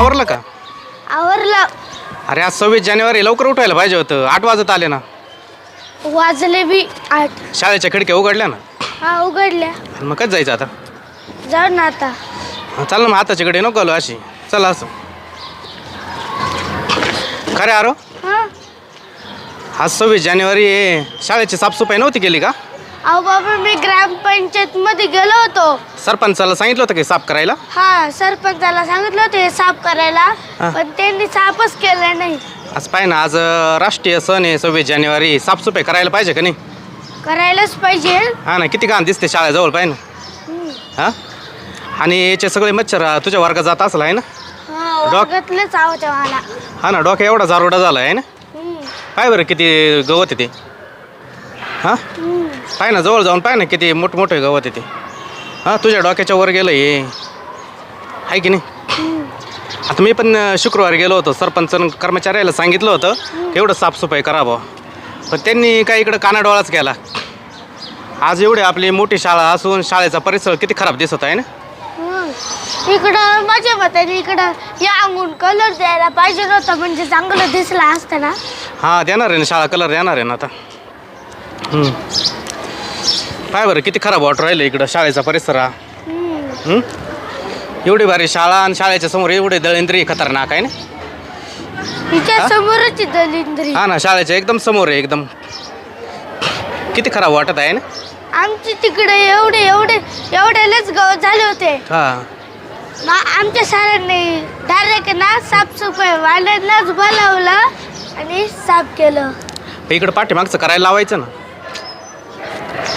आवरलं का? आवरलं. अरे आज सव्वीस जानेवारी लवकर उठायला पाहिजे होतं. आठ वाजत आले ना. वाजले बी आठ. शाळेच्या खिडक्या उघडल्या ना? हा उघडल्या. आणि मग कधी जायचं आता? जाऊ ना आता. हा, चल ना मग हाताच्या कडे नको आलो अशी. चला असं. खरे आरो? हा. आज सव्वीस जानेवारी आहे. शाळेची साफसफाई नव्हती केली का? अहो बाबा मी ग्रामपंचायत मध्ये गेलो होतो. सरपंचाला सांगितलं होतं की साफ करायला? हा सरपंचाला सांगितलं होतं हे साफ करायला. पण त्यांनी साफच केलं नाही. आज पाय ना आज अं, राष्ट्रीय सण आहे सव्वीस जानेवारी. साफसफाई करायला पाहिजे का नाही? करायलाच पाहिजे. हा ना किती घाण दिसते शाळेजवळ पाहिजे हम्म. ना हा? आणि याचे सगळे मच्छर अं, तुझ्या वर्गात जात असला आहे ना? हा डॉक- वर्गातलंच हा ना डोक्या एवढा जारोडा झाला आहे ना? हम्म. पाय बरं किती गवत आहे ते. हां? हम्म. पाय ना जवळ जाऊन पाय ना किती मोठमोठे गवत आहे ते. हां तुझ्या डोक्याच्या वर गेलं हे. आहे की नाही. आता मी पण शुक्रवारी गेलो होतो. सरपंच कर्मचाऱ्याला सांगितलं होतं की एवढं साफसफाई करावं पण त्यांनी काय इकडं कानाडोळाच केला. आज एवढी आपली मोठी शाळा असून शाळेचा परिसर किती खराब दिसत आहे ना. इकडं माझ्या मताने इकडं या अंगून कलर द्यायला पाहिजे नव्हता म्हणजे चांगलं दिसला असतं ना. हां देणार आहे ना शाळा कलर देणार आहे ना आता. हम्म. पाय बरं किती खराब वाटू राहिलं इकडं शाळेचा परिसर हा. हं? एवढी भारी शाळा आणि शाळेच्या समोर एवढे दळेंद्री खतरनाक आहे ना? हिच्या? समोरच आहे दलिंद्री हा ना शाळेच्या एकदम समोर आहे एकदम. किती खराब वाटत आहे ना? आमचे तिकडे एवढे एवढे एवढेलेच गवत झाले होते. हा. मग आमच्या सरांनी डायरेक्ट ना साफसफाई वाल्यांनाच बोलावलं आणि साफ केलं. इकडं पाठीमागचं करायला लावायचं ना.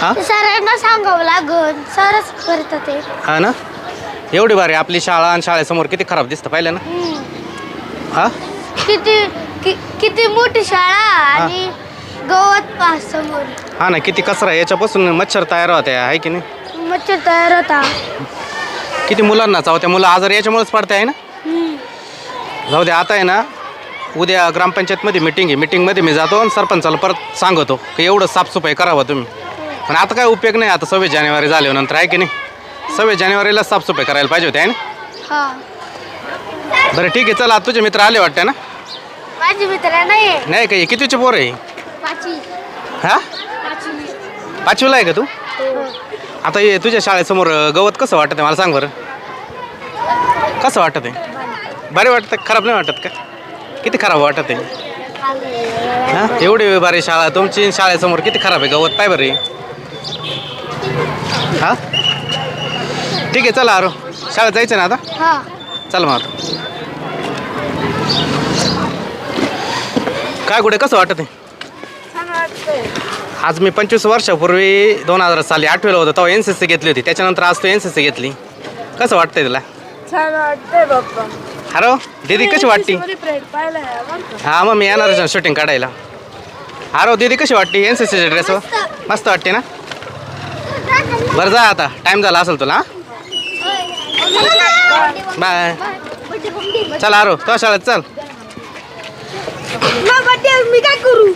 हा? सरांना सांगावं लागल सरच करतात ते हा ना? एवढी भारी आपली शाळा आणि शाळेसमोर किती खराब दिसतं पाहिलं ना? हम्म. हा? किती कि- किती मोठी शाळा आणि गवत पास समोर. हा ना किती कचरा याच्यापासून मच्छर तयार होते आहे की नाही? मच्छर तयार होता. किती मुलांना चावत्या. मुलं आजार याच्यामुळेच पडते आहे ना? हम्म. जाऊ दे आता आहे ना उद्या ग्रामपंचायतमध्ये मिटिंग आहे. मिटिंगमध्ये मी जातो आणि सरपंचाला परत सांगतो. की एवढं साफसफाई करावं तुम्ही. पण आता काय उपयोग नाही आता सव्वीस जानेवारी झाल्यानंतर आहे की नाही? सव्वीस जानेवारीला साफसफाई करायला पाहिजे होती आहे ना? हा. बरं ठीक आहे चला आता तुझे मित्र आले वाटते ना? माझी मित्र नाही नाही काही कितीचे पोर आहे? पाचवी. हा? पाचवी. पाचवीला आहे का तू? हो. आता हे तुझ्या शाळेसमोर अं, गवत कसं वाटतं मला सांग बरं. कसं वाटत आहे? बरे वाटतं खराब नाही वाटत का? किती खराब वाटत आहे? हा? एवढी बारी शाळा तुमची शाळेसमोर किती खराब आहे गवत? पाय बरे. हा? ठीक आहे चला अरो शाळेत जायचं ना आता? हा. चल मग आता. काय कुठे? कसं वाटत आहे? छान वाटतंय. आज मी पंचवीस वर्षापूर्वी दोन हजार साली आठवीला होतो तेव्हा एन सी सी घेतली होती. त्याच्यानंतर आज तू एन सी सी घेतली. कसं वाटतंय तुला? छान वाटतंय बाप्पा. हॅलो दीदी कशी वाटती हा मग मी येणार शूटिंग काढायला. अरे दीदी कशी वाटते एन सी सीच्या ड्रेसवर मस्त वाटते ना? बरं जा आता. टाईम झाला असेल तुला बाय चल आरो तो शाळेत चल. मी काय करू?